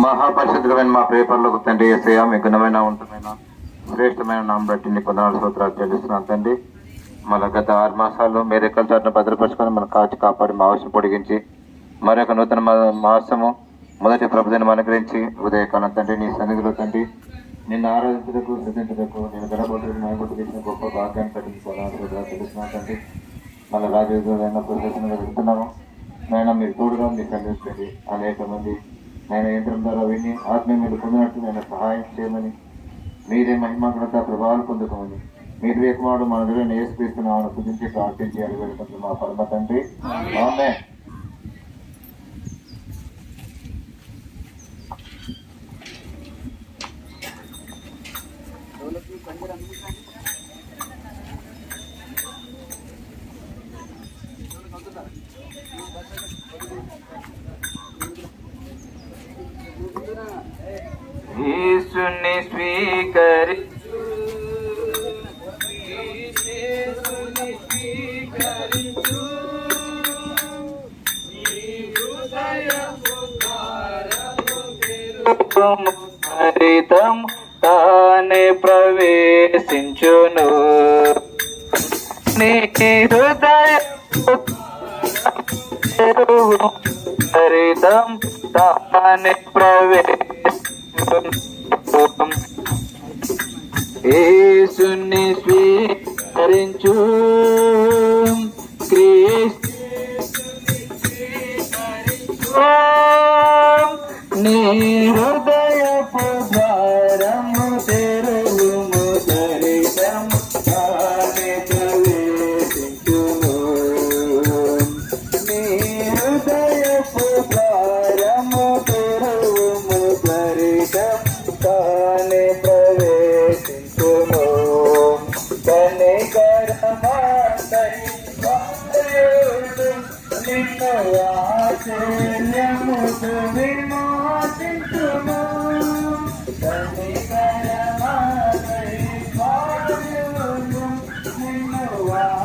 మహాపరిశుద్ధమైన మా పేపర్లకు తండ్రి ఏసయ్య మీ గుణమైన ఉంటుమైన శ్రేష్టమైన నామం బట్టి నీ కొందనాలు సూత్రాలు చెల్లిస్తున్నాను తండ్రి. మన గత ఆరు మాసాల్లో మీరు ఎక్కడ చాటును భద్రపరుచుకొని మన కాచి కాపాడి మా అవసరం పొడిగించి మరొక నూతన మా- మాసము మొదటి ప్రభుత్వం అనుగ్రహించి ఉదయకాలం తండ్రి నీ సన్నిధిలో తండ్రి నిన్ను ఆరాధించకు సిద్ధించడానికి నేను గడపడుతుంది నాయకుడు చేసిన గొప్ప భాగ్యాన్ని పట్టించుకోవడానికి తెలుస్తున్నాను తండ్రి. మన రాజకీయ ప్రదర్శనగా వెళ్తున్నాము నేను మీరు తోడుగా మీరు కనిపిస్తుంది. అనేక మంది నేను యంత్రం ద్వారా విని ఆత్మీయ మీరు పొందినట్టు నేను సహాయం చేయమని మీరే మహిమాగ్రత ప్రభావాలు పొందుకోమని మీరు వేకుమాడు మన దగ్గర నేర్పిస్తున్నామని పూజించి ప్రార్థించి అడిగి మా పరమ తండ్రి. యేసుని స్వీకరి హరితం తానే ప్రవేశించును. నీ హృదయ హరితం తానే ప్రవేశ యేసుని స్వీకరించు. క్రీస్తు నీ దరితము ప్రవేశించును కనికరమాతరి వాయుడు నిన్ను విమోచించును కనికరమాతరి నిన్ను విమోచించును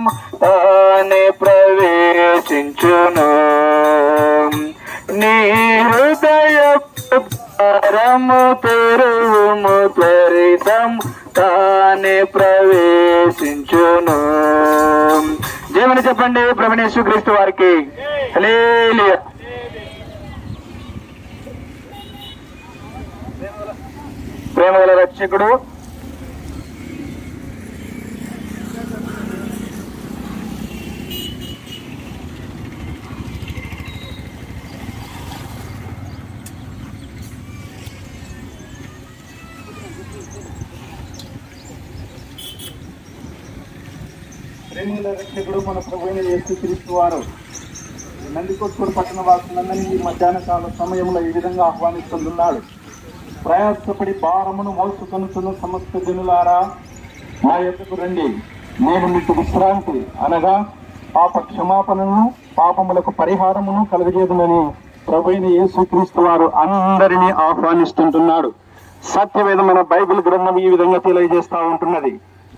త్వరితము తానే ప్రవేశించును. నీ హృదయ పరము తెరువుము త్వరితం తానే ప్రవేశించును. జయమని చెప్పండి ప్రభునేశ్వ క్రీస్తు వారికి. హల్లెలూయా. ప్రేమగల రక్షకుడు ప్రేమల రక్షకుడు మన ప్రభుత్వ ఎత్తు క్రీస్తు వారు. నందికొట్కూరు పట్టణ వాసులందరినీ ఈ మధ్యాహ్న కాల సమయంలో ఈ విధంగా ఆహ్వానిస్తున్నాడు ప్రయాసపడి భారమును మోసుకొనుతున్న సమస్త జనులారా నా యొక్కకు రండి. నేను మీకు విశ్రాంతి అనగా పాప క్షమాపణను పాపములకు పరిహారమును కలుగజేదునని ప్రభుైన యేసుక్రీస్తు వారు అందరినీ ఆహ్వానిస్తుంటున్నాడు. సత్యవేదమైన బైబిల్ గ్రంథం ఈ విధంగా తెలియజేస్తా ఉంటున్నది.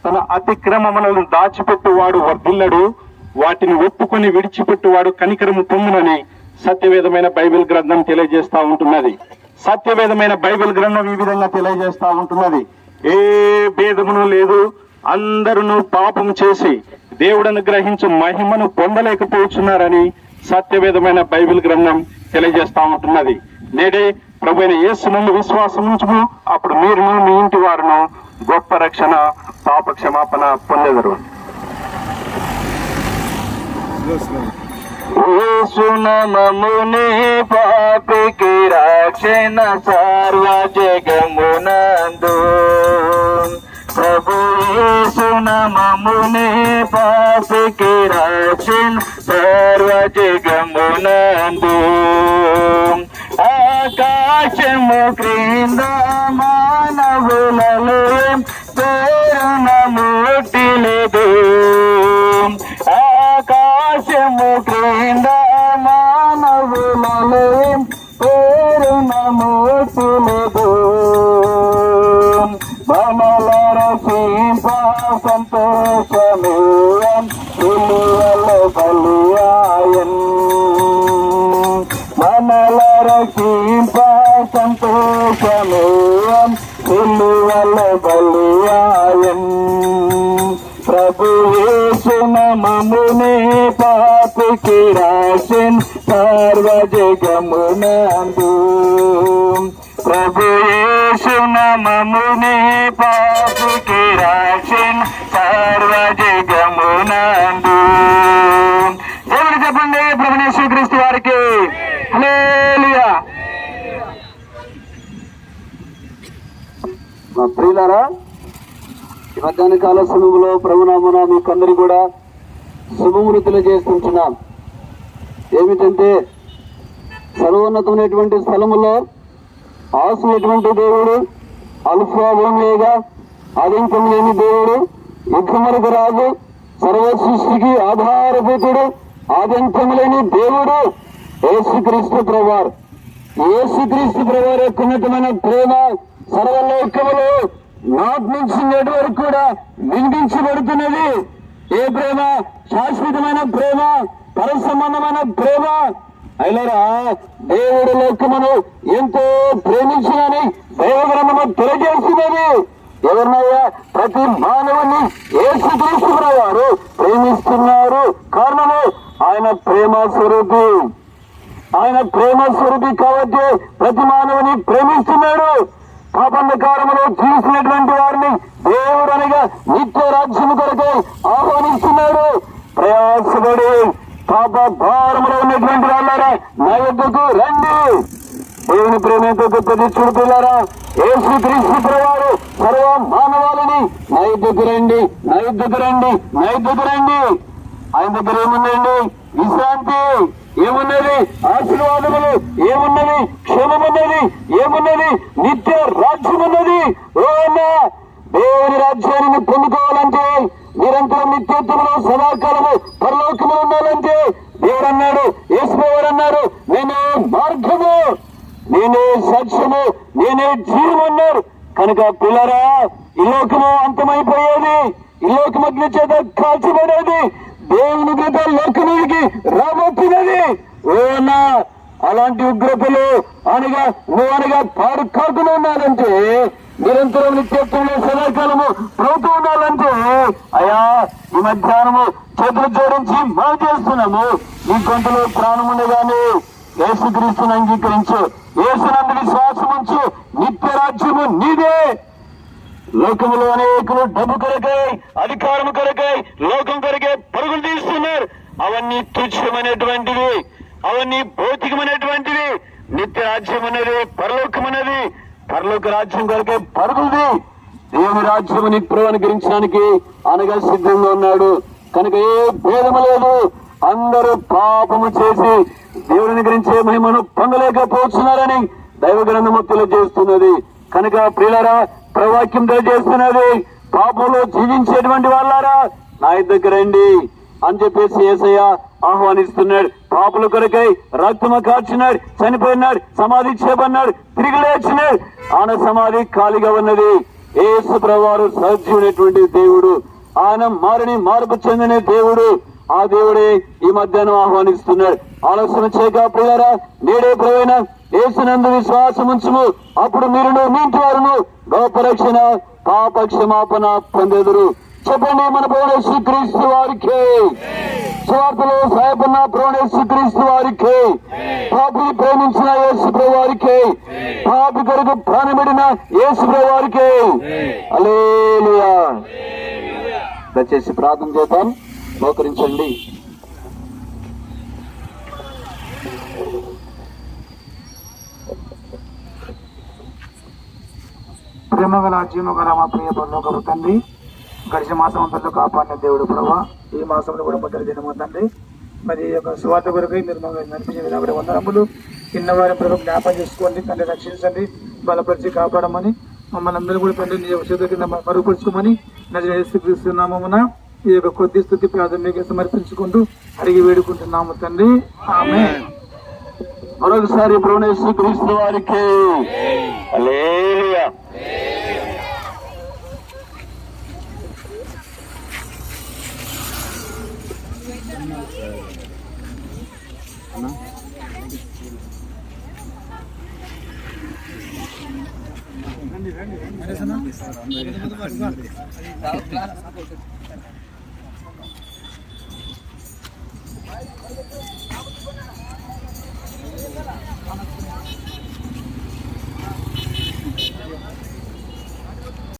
తన అతిక్రమములను దాచిపెట్టువాడు వర్ధిల్లడు వాటిని ఒప్పుకొని విడిచిపెట్టువాడు కనికరము పొందునని సత్యవేదమైన బైబిల్ గ్రంథం తెలియజేస్తా ఉంటున్నది. సత్యవేదమైన బైబిల్ గ్రంథం ఈ విధంగా తెలియజేస్తా ఉంటున్నది. ఏ భేదమును లేదు. అందరూ పాపం చేసి దేవుడను గ్రహించి మహిమను పొందలేకపోతున్నారని సత్యవేదమైన బైబిల్ గ్రంథం తెలియజేస్తా ఉంటున్నది. నేడే ప్రభు అయిన యేసునందు విశ్వాసం ఉంచుము అప్పుడు మీరును మీ ఇంటి వారును గొప్ప రక్షణ పాప క్షమాపణ పొందెదరు. యేసునామమునే పాపికి రక్షణ సర్వ జగమునందు. ప్రభు యేసునామమునే పాపికి రక్షణ సర్వ జగమునందు. ఆకాశము క్రింద మనల రసింప సంతోషమే పిలువల బలియాయన్ మనల రక్షింప సంతోషమే పిలువల బలియాయన్ ప్రభు యేసునమమునే పాపికి రాసిన్ సర్వ జగమునందు ప్రభు పాపికి రాసిన్ సర్వ జగమునందు దేవుడు చెప్పండి ప్రభుని యేసుక్రీస్తు వారికి. మా ప్రియులారా ఈ మధ్యాహ్న కాల సులువులో ప్రభునామన మీకందరూ కూడా శుభములు తెలియజేస్తుంటున్నాం. ఏమిటంటే సర్వోన్నతమైనటువంటి స్థలములో ఆసినటువంటి దేవుడు అల్ఫా లేదా ఆదింకం లేని దేవుడు యుద్ధములకు రాజు సర్వ సృష్టికి ఆధారభూతుడు ఆదంతం లేని దేవుడు యేసుక్రీస్తు ప్రభువారు. యేసుక్రీస్తు ప్రభువారి యొక్క ఉన్నతమైన ప్రేమ సర్వలోకములు నాటి నుంచి నేటి వరకు కూడా వినిపించబడుతున్నది. ఏ ప్రేమ? శాశ్వతమైన ప్రేమ పర సంబంధమైన ప్రేమ అయినరా దేవుడు లోకమును ఎంతో ప్రేమించినని దైవగ్రంథము తెలియజేస్తున్నది. ఎవరినయ్యా ప్రతి మానవుని యేసుక్రీస్తు వారు ప్రేమిస్తున్నారు. కారణము ఆయన ప్రేమ స్వరూపి. ఆయన ప్రేమ స్వరూపి కాబట్టి ప్రతి మానవుని ప్రేమిస్తున్నాడు. పాపంధకారములో జీవిస్తున్నటువంటి వారిని దేవుడు అనగా నిత్య రాజ్యం కొరకు ఆహ్వానిస్తున్నాడు. ప్రయాసపడి పాప భారములో ఉన్నటువంటి వాళ్ళారా నా యొద్దకు రండి దేవుని ప్రేమ ఎంతో పిల్లరా ఏసు క్రీస్తు ప్రవారు సర్వ మానవాళిని నా రండి నా రండి నా రండి ఆయన దగ్గర ఏముందండి? విశ్రాంతి. ఏమున్నది? ఆశీర్వాదములు. ఏమున్నది? క్షేమమున్నది? ఏమున్నది? నిత్య రాజ్యం ఉన్నది ఓ దేవుని రాజ్యాన్ని పొందుకోవాలంటే నిరంతరం నిత్యత్వంలో సదాకాలము పరలోకములు ఉండాలంటే దేవుడు అన్నాడు యేసువారు అన్నారు నేనే నేనే జీవం అన్నారు కనుక పిల్లరా ఈ లోకము అంతమైపోయేది. ఈ లోకం అగ్ని చేత కాల్చబడేది. దేవుని ఉగ్రత లోకమునికి రాబోతున్నది ఓ అన్నా అలాంటి ఉగ్రతలు అనగా నువ్వు అనగా పాడు కాకుండా ఉన్నాడంటే నిరంతరం నిత్యత్వంలో సదాకాలము ప్రభుత్వం ఉండాలంటే అయా ఈ మధ్యాహ్నము చేతులు జోడించి మనం చేస్తున్నాము. నీ గొంతులో ప్రాణం ఉండగానే యేసుక్రీస్తుని అంగీకరించు యేసునందు విశ్వాసం ఉంచు నిత్య రాజ్యము నీదే లోకంలో అనేకులు డబ్బు కొరకై అధికారం కొరకై లోకం కొరకై పరుగులు తీస్తున్నారు. అవన్నీ తుచ్చమైనటువంటివి అవన్నీ భౌతికమైనటువంటివి. నిత్య రాజ్యం అనేది పరలోకం అనేది పరలోక రాజ్యం కొరకే పరుగుంది దేవుని రాజ్యం అని అనుకరించడానికి అనగా సిద్ధంగా ఉన్నాడు. కనుక ఏ భేదము లేదు. అందరూ పాపము చేసి దేవుని గురించే మహిమను పొందలేకపోతున్నారని దైవ గ్రంథము తెలియజేస్తున్నది. కనుక ప్రియులరా ప్రవాక్యం తెలియజేస్తున్నది. పాపంలో జీవించేటువంటి వాళ్ళారా? నా దగ్గర రండి అని చెప్పేసి ఏసయ్య ఆహ్వానిస్తున్నాడు. పాపుల కొరకై రక్తము కార్చినాడు చనిపోయినాడు సమాధి చేపన్నాడు తిరిగి లేచినాడు. ఆయన సమాధి ఖాళీగా ఉన్నది. ఏసు ప్రవారు సజీవునటువంటి దేవుడు. ఆయన మారిని మార్పు చెందిన దేవుడు. ఆ దేవుడే ఈ మధ్యాహ్నం ఆహ్వానిస్తున్నాడు. ఆలోచన చేయక ప్రియారా నేడే ప్రవైనా ఏసునందు విశ్వాసం ఉంచుము అప్పుడు మీరు మీ ఇంటి వారును గోపరక్షణ పాప క్షమాపణ పొందెదురు. చెప్పండి మన పౌరేశ్వరి క్రీస్తు వారికి. స్వార్థలో సాయపడిన ప్రోణేశ్వరి క్రీస్తు వారికి. పాపి ప్రేమించిన యేసు వారికి. పాపి కొరకు ప్రాణమిడిన యేసు వారికి. అలేలుయా దయచేసి ప్రార్థన చేద్దాం. మోకరించండి ప్రేమ గల జీవ గల మా ప్రియ పరలోకపు తండ్రి. గడిచిన మాసం అంతలో కాపాడిన దేవుడు ప్రభా ఈ మాసంలో కూడా మొదటి దినము తండ్రి. మరి ఈ యొక్క స్వార్థ కొరకై మీరు మమ్మల్ని నడిపించిన విధానం వందనములు. కిందవారి ప్రభు జ్ఞాపం చేసుకోండి తండ్రి రక్షించండి బలపరిచి కాపాడమని మమ్మల్ని అందరూ కూడా తండ్రి నీ చేతుల కింద మరుగుపరుచుకోమని నజరేస్తున్నామన ఈ యొక్క కొద్ది స్థుతి ప్రాథమిక సమర్పించుకుంటూ అడిగి వేడుకుంటున్నాము తండ్రి. ఆమె మరొకసారి ప్రభునేశ్వర క్రీస్తు వారికి హల్లెలూయా.